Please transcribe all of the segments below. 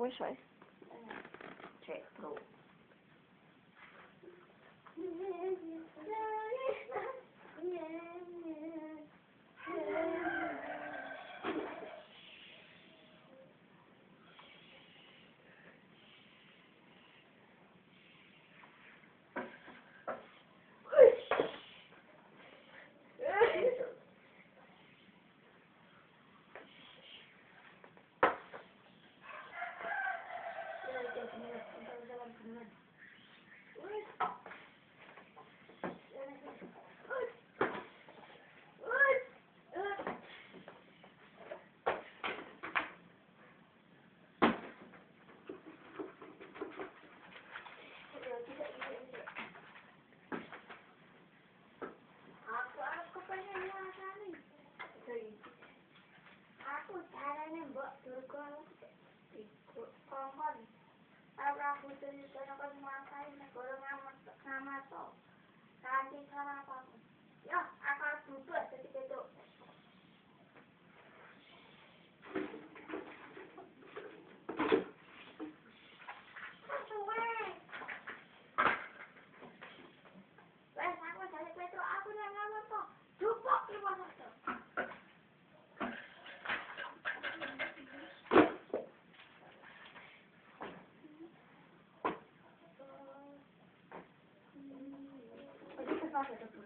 Which way? check pro. Yeah. gracias.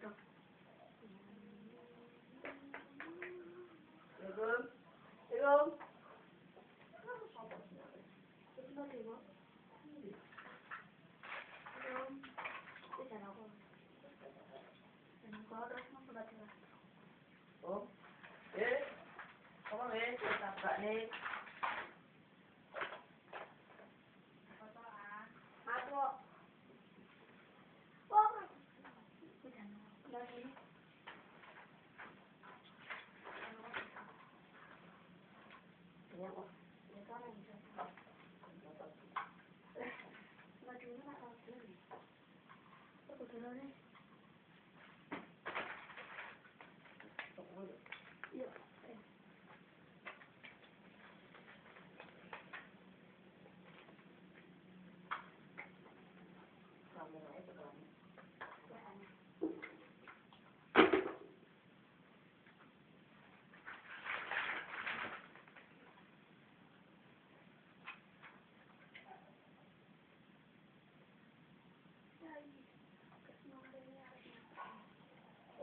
please?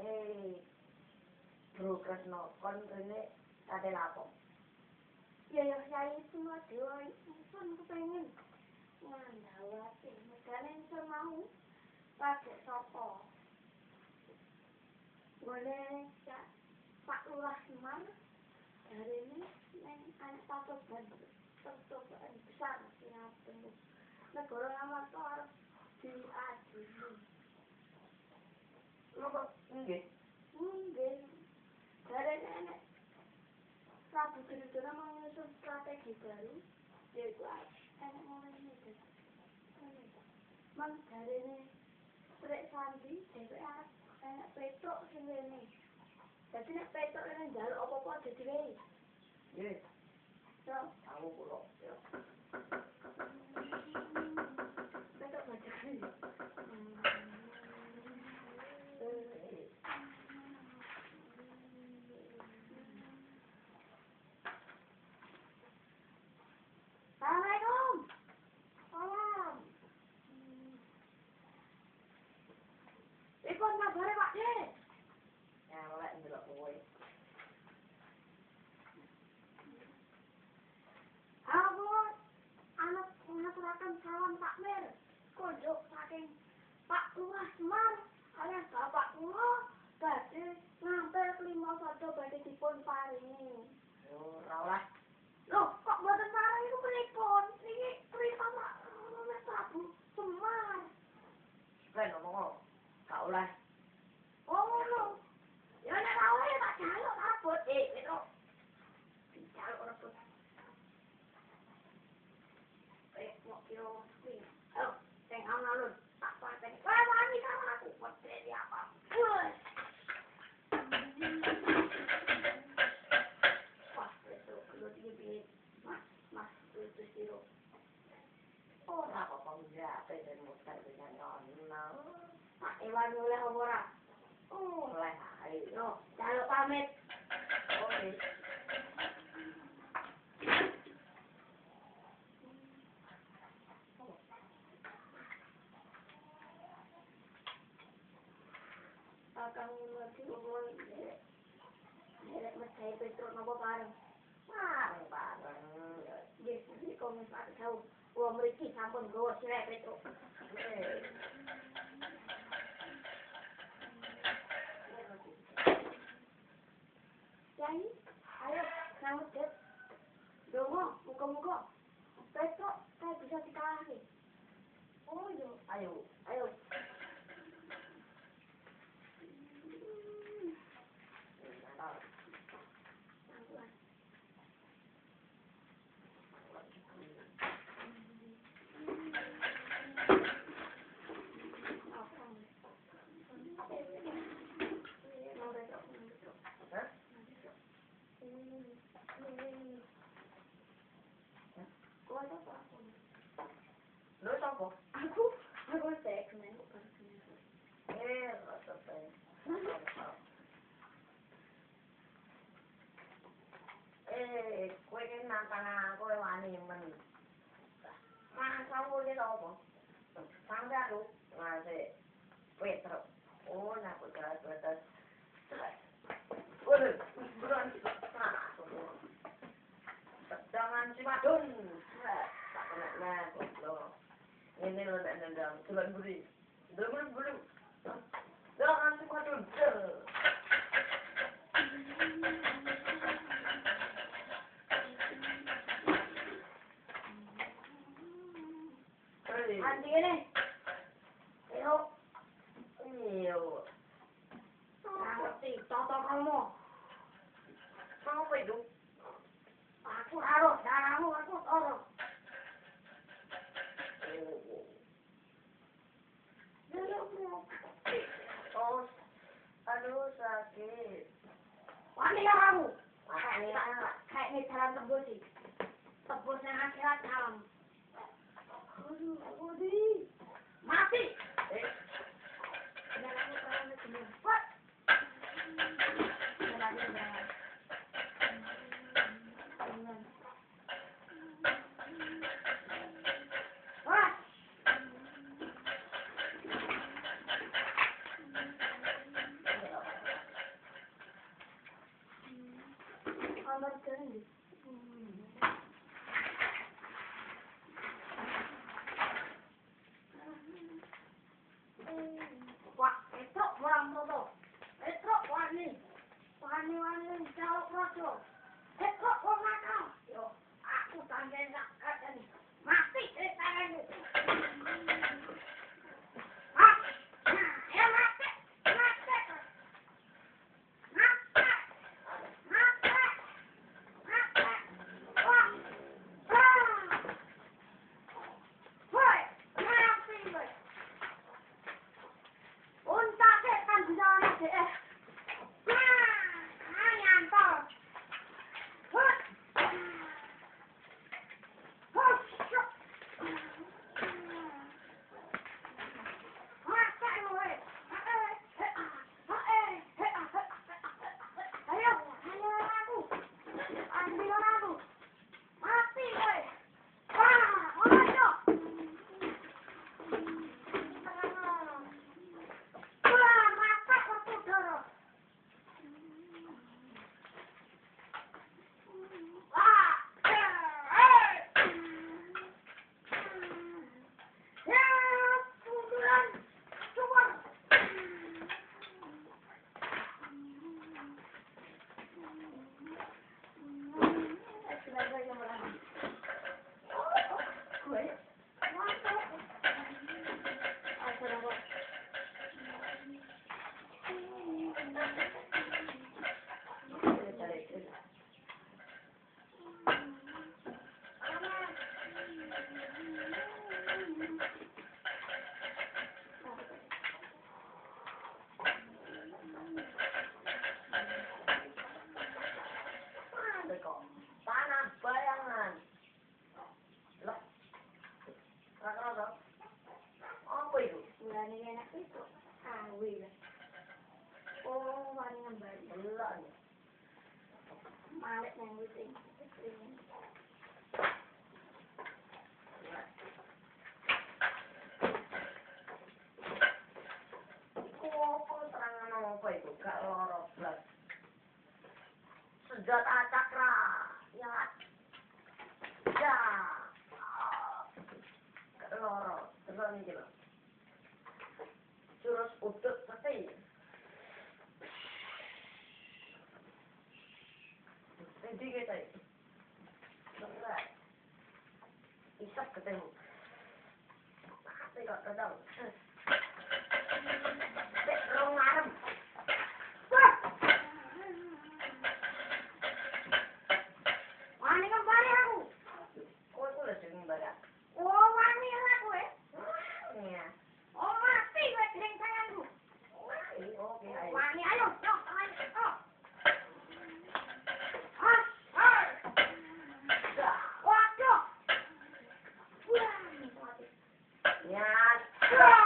Bro Kresno, kon rene kaden apa? Ya ya saya itu dewa itu pun kepengen. Ngandawati megane iso mau. Pakai sopo. Boleh ya Pak Lurah Semar hari ini neng anak tato ban percobaan besar yang temu negara amat tuh harus diadili. Lo nggih. dari Prabu strategi baru yaitu enak ngomong ini Mang dari ini Prek Sandi DPR enak petok sing ini jadi nek petok ini jaluk apa-apa jadi wei Nggih. so Tahu kula. Ya. petok baca ini Assalamualaikum. Salam. Ikon kabare Pak De. Elek ndelok kowe. Aku anak ngaturaken salam takmir. Kondok saking Pak Lurah Semar alias Bapak kula badhe ngampil kelima sada badhe dipun paringi. Ora sampun gowo sirah Petro. Eh. Yai, ayo sambut Dep. Dongo, muka-muka. Petro, saya bisa dikalahin. Oh. Ayo. mà thì mình mang sang rồi cái đó cũng tham gia luôn mà thì quẹt rồi ô là của trời của trời Oğlum, buranın Jangan cuma dun. Tak kena lah, goblok. Ini lo nak nendang, tulan buri. Belum, belum. Jangan cuma dun. viene. Pero, mio. Aku harus, aku. Iya, oh, Kayak ini salam tebus sih. Tebusnya akhirat salam. Mati. eh, Malik nang. Senjata cakra, ya. Ya. Gak terus ini. Jurus udut Yeah!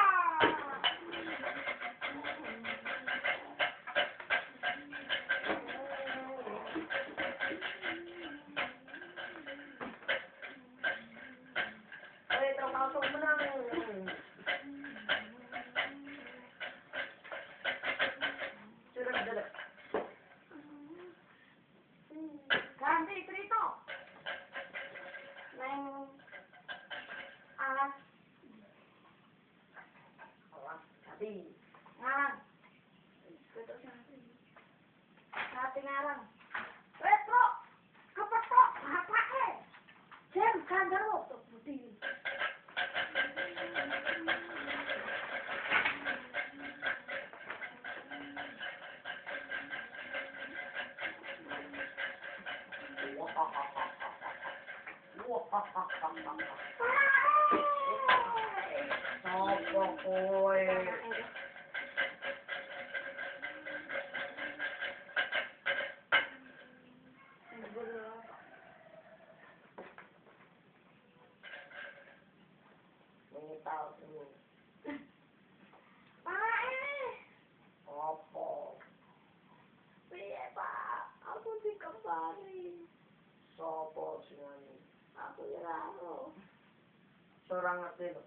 seorang ngerti lo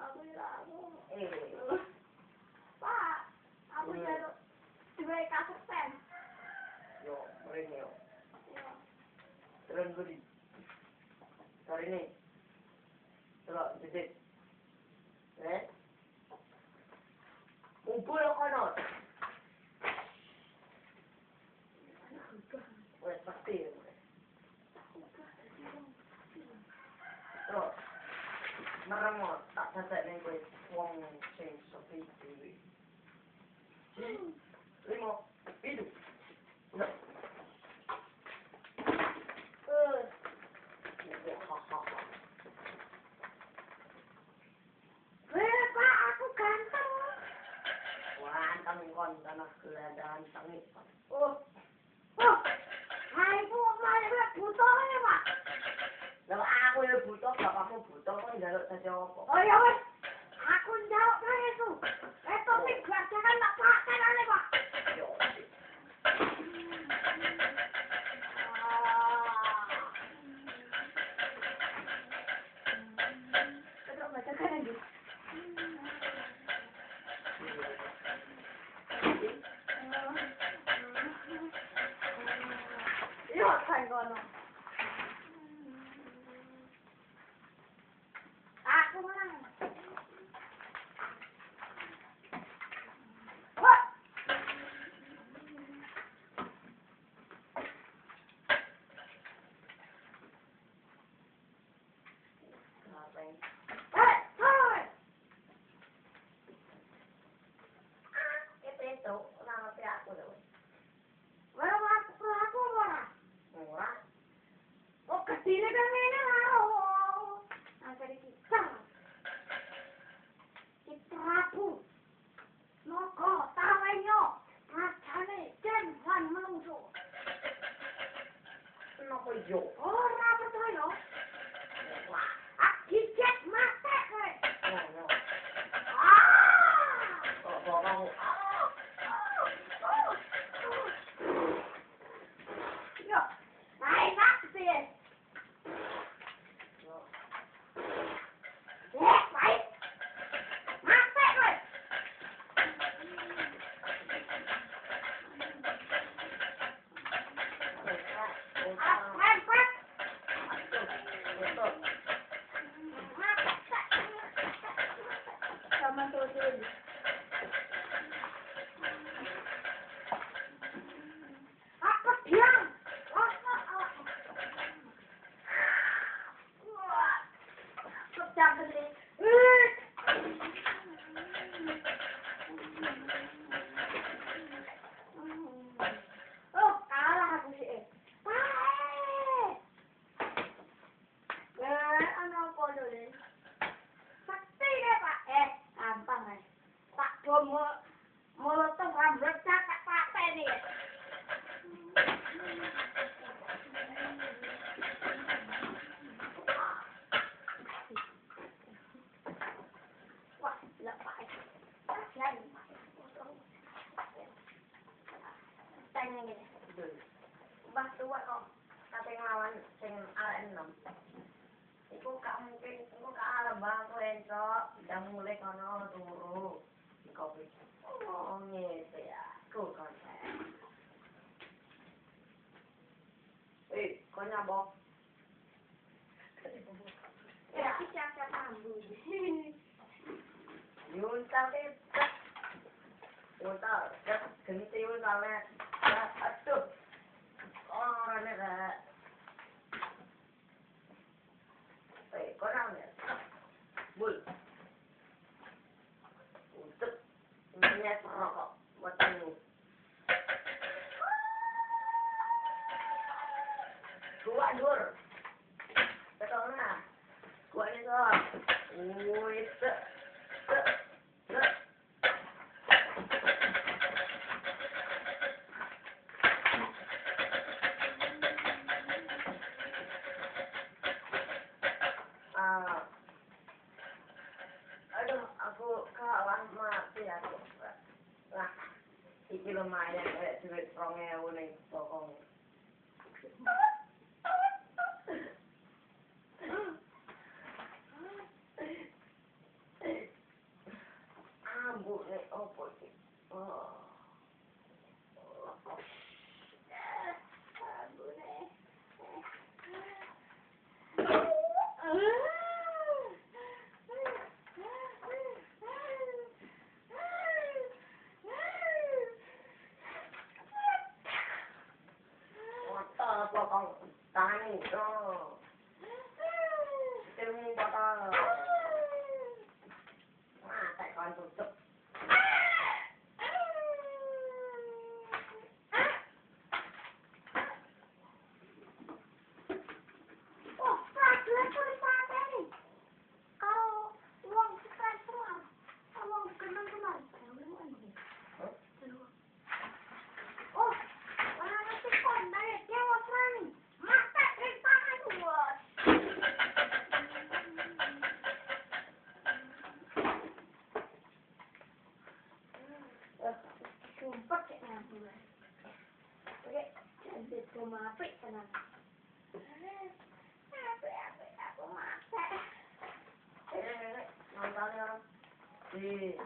aku ramu eh. Pak aku jadu dua kaset pen yo mereng yo. Terus budi. Sore ini. Terus titik eh? Umpul kono. merengut tak dadak ning kowe wong sing sepi dhewe. Limo, pidu ganteng. Wah, ganteng kon tanah geladan sengit. no. よ。matuloy. Eh, aku mapik tenan. Apik apik aku mapik. Eh, nonton orang. Eh.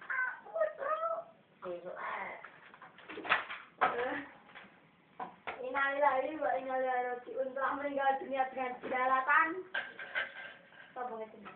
Aku tahu. Besok eh? Innalillahi lagi buat ilaihi raji'un untuk meninggal dunia dengan dilalatan. Apa pengertian?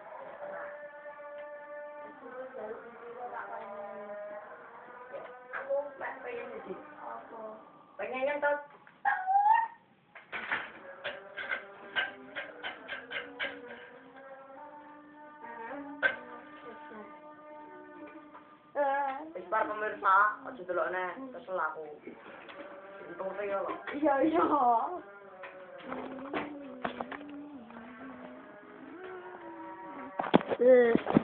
Eh, Wis bar pemirsa, aja delokne kesel aku. Untung ya lho. iya iya. Eh,